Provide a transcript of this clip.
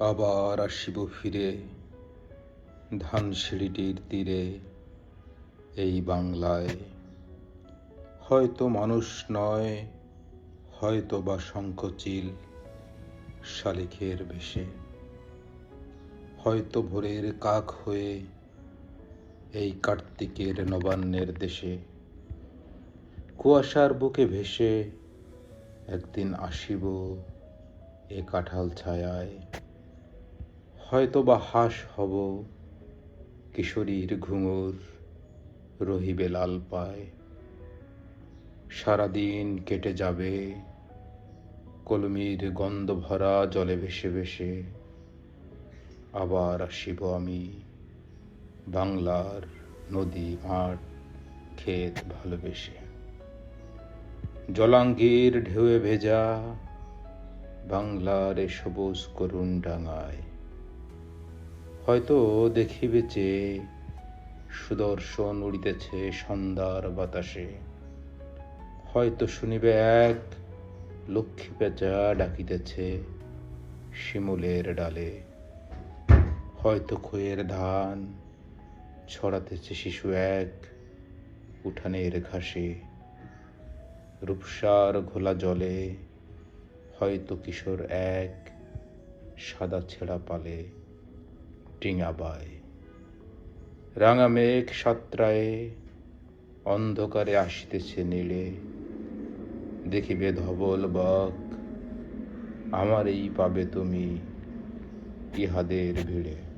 আবার আসিব ফিরে ধান সিঁড়িটির তীরে, এই বাংলায়। হয়তো মানুষ নয় হয়তো বা শঙ্খচিল শালিখের বেশে। হয়তো ভোরের কাক হয়ে এই কার্তিকের নবান্নের দেশে। কুয়াশার বুকে ভেসে একদিন আসিব এ কাঁঠাল ছায়ায়। হয়তো বা হাস হব, কিশোরীর ঘুঙুর রহিবে লাল পায়। সারাদিন কেটে যাবে, কলমির গন্ধ ভরা জলে ভেসে ভেসে। আবার আসিব আমি বাংলার নদী, মাঠ, ক্ষেত ভালোবেসে। জলাঙ্গির ঢেউয়ে ভেজা বাংলার এ সবুজ করুণ ডাঙায়। হয়তো দেখিবে যে সুদর্শন উড়িতেছে সন্ধ্যার বাতাসে। হয়তো শুনিবে এক লক্ষ্মী পেঁচা ডাকিতেছে শিমুলের ডালে। হয়তো খয়ের ধান ছড়াতেছে শিশু এক উঠানের ঘাসে। রূপসার ঘোলা জলে হয়তো কিশোর এক সাদা ছেঁড়া পালে। ডিঙাবায়। রাঙা মেঘ সাতরায়ে, অন্ধকারে আসিতেছে নীলে। দেখিবে ধবল বক এই পাবে তুমি ইহাদের ভিড়ে।